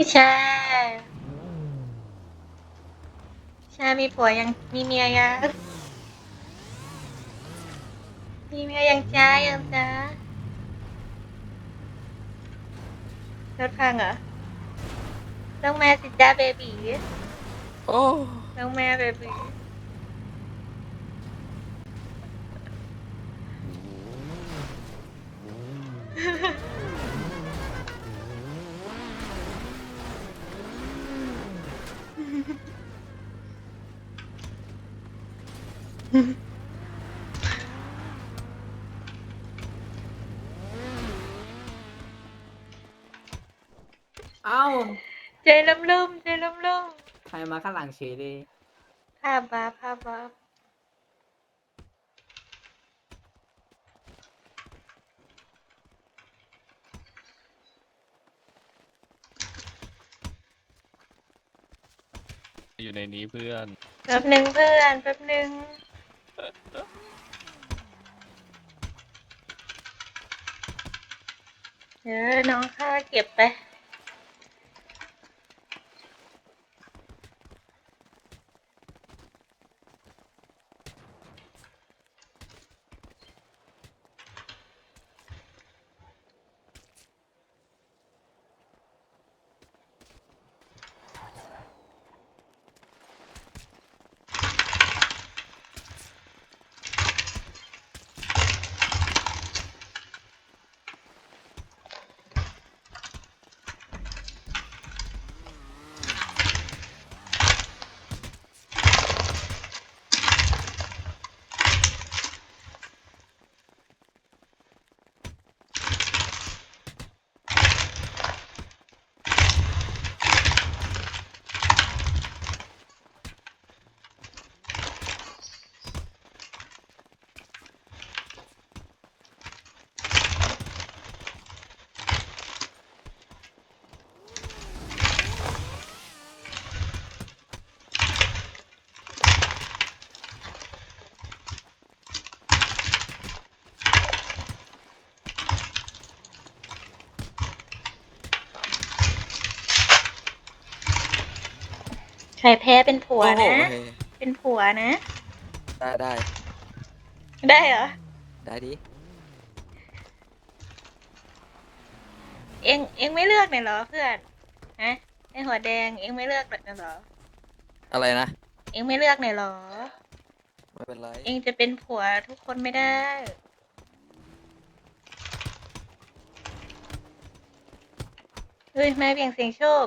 พี่ชาชามีผัวยังมีเมียยังมีเมียยังจ้ายังจ้ารถพังเหรอต้องมาสิจ้าเบบีโอ้ต้องมาเบบี เอ้าใจลุ่มลุ่มๆใจลุ่มลุ่มใครมาข้างหลังเฉยเลยๆภาพบาปภาพบาปอยู่ในนี้เพื่อน แป๊บหนึ่งเพื่อนแป๊บหนึ่ง เดี๋ยน้องข้าเก็บไป ใครแพ้เป็นผัวโอ้โหนะโอเคเป็นผัวนะ ได้ได้ได้เหรอ ได้ดิเอ็งเอ็งไม่เลือกหน่อยเหรอเพื่อนฮะไอหัวแดงเอ็งไม่เลือกหน่อยเหรอ อะไรนะ เอ็งไม่เลือกหน่อยเหรอ ไม่เป็นไรเอ็งจะเป็นผัวทุกคนไม่ได้ เฮ้ยมาเบี่ยงเสียงโชค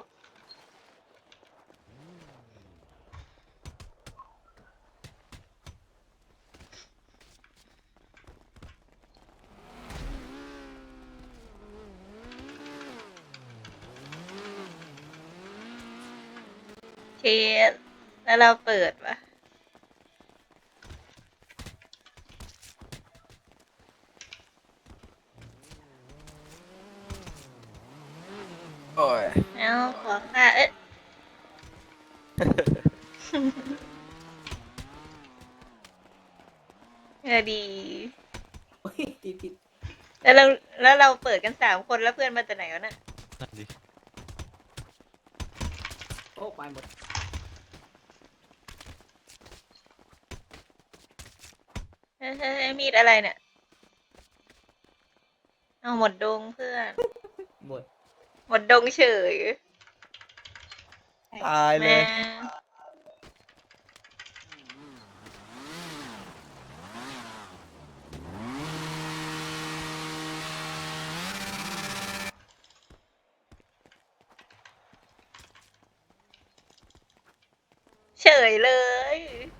เชดแล้วเราเปิดวะโอ้ยเอาขอค่าเอ๊ะเออดีโอ้ยติดติดแล้วเราแล้วเราเปิดกันสามคนแล้วเพื่อนมาจากไหนวะน่ะนั่นดิโอ้ไปหมด เฮ้ยเฮ้ยเฮ้ย มีดอะไรเนี่ย เอาหมดดงเพื่อน หมด หมดดงเฉยตายเลมายเฉยเลย